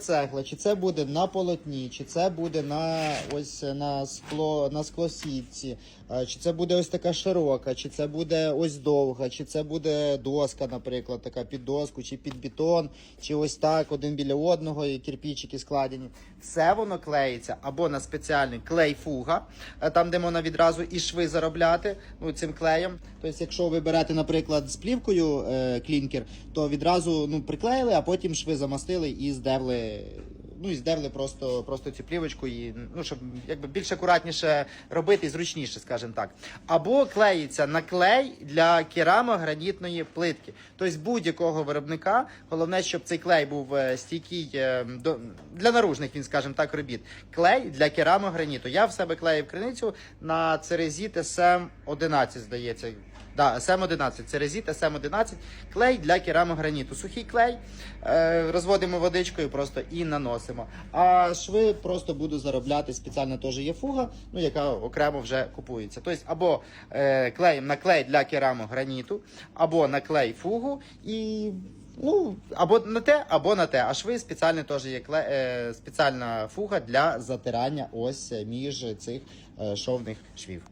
Цегла, чи це буде на полотні, чи це буде на ось на скло на склосітці, е, чи це буде ось така широка, чи це буде ось довга, чи це буде доска, наприклад, така під доску, чи під бетон, чи ось так один біля одного, і кирпичики складені. Все воно клеїться або на спеціальний клей фуга, е, там де можна відразу і шви заробляти ну, цим клеєм. Тобто, якщо ви берете, наприклад, з плівкою е, клінкер, то відразу ну, приклеїли, а потім шви замастили і здерли. Ну і здерли просто, просто цю плівочку, і, ну, щоб якби більш акуратніше робити і зручніше, скажімо так. Або клеїться на клей для керамогранітної плитки. Тобто будь-якого виробника, головне, щоб цей клей був е, стійкий е, до, для наружних, він, скажімо так, робіт. Клей для керамограніту. Я в себе клеїв криницю на Церезіт SM11, здається. Да, SM11, це резит SM11, клей для керамограніту. Сухий клей, е, розводимо водичкою просто і наносимо. А шви просто буду заробляти. Спеціально теж є фуга, ну, яка окремо вже купується. Тобто, або е, на клей для керамограніту, або на клей фугу і. Ну, або на те, або на те. А шви спеціально теж є кле, е, спеціальна фуга для затирання ось між цих е, шовних швів.